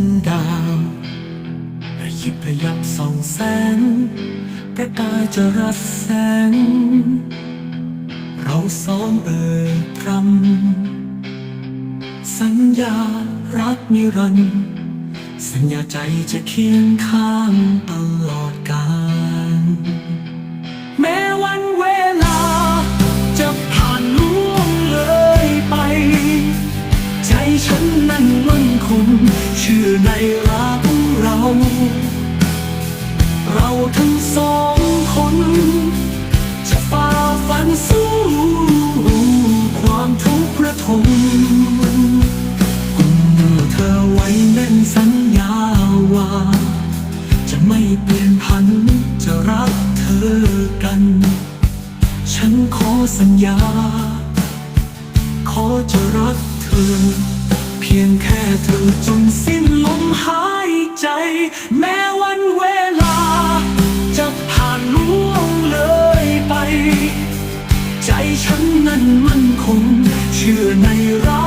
งจันดาวและยิบระยับส่องแสง ประกายจะรัดแสง เราสองเอ่ยคำสัญญารักนิรันดร์สัญญาใจจะเคียงข้างตลอดกาล ชื่อในรักเรา เราทั้งสองคน จะฝ่าฟันสู้ความทุกข์ระทมกุมมือเธอไว้แน่นสัญญาว่า จะไม่เปลี่ยนพันจะรักเธอกัน ฉันขอสัญญา ขอจะรักเธอ เพียงแค่เธอจนสิ้นลมหายใจ แม้วันเวลา จะผ่านล่วงเลยไป ใจฉันนั้นมั่นคง เชื่อในรัก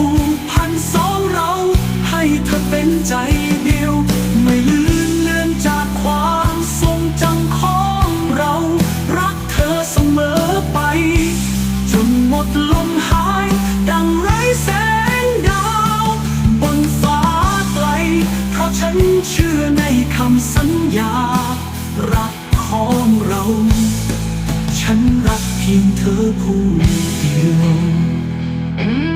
ผูกพันสองเรา ให้เธอเป็นใจเดียว ไม่ลืมเลือนจากความทรงจำของเรา รักเธอเสมอไป จนหมดลมหาย ดังไร้แสงดาว บนฟ้าไกล เพราะฉันเชื่อในคำสัญญา รักของเรา ฉันรักเพียงเธอผู้เดียว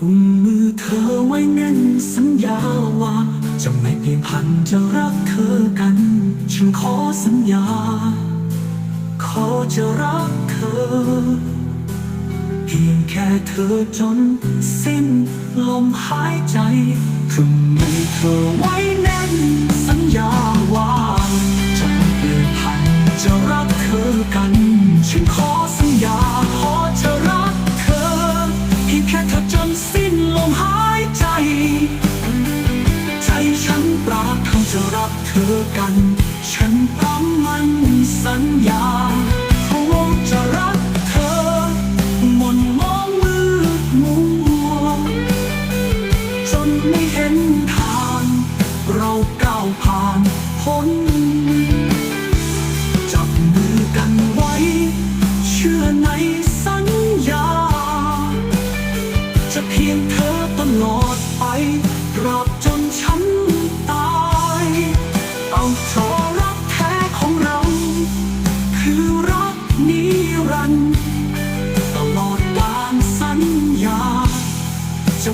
ตุมมือเธอไว้แน่นสัญญาว่า จะไม่เปลี่ยนพันจะรักเธอกัน ฉันขอสัญญา ขอจะรักเธอ เพียงแค่เธอจนสิ้นลมหายใจถึงมือเธอไว้แน่นสัญญาว่าจะไม่เปลี่ยนพันจะรักเธอกัน ฉันขอสัญญาขอเธอ ใจฉันปรารถนาจะรักเธอกัน ฉันพร้อมมันสัญญาเพว่าจะรักเธอ มนมองมือมัวจนไม่เห็นทาง เราก้าวผ่านพ้น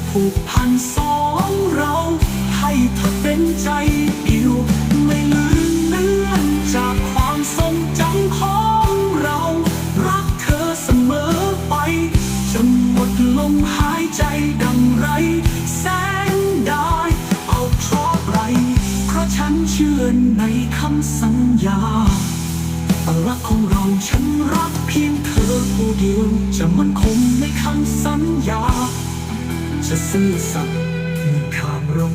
ผูกพันสองเรา ให้เธอเป็นใจอิ่วไม่ลืมเนื่อนจากความทรงจำของเรา รักเธอเสมอไป จนหมดลมหายใจดังไร แสงได้ เอาเพราะไร เพราะฉันเชื่อในคำสัญญารักของเราฉันรักเพียงเธอผู้เดียว จะมันคงในคำสัญญา จะซื่อสัตย์มีความรุ่ง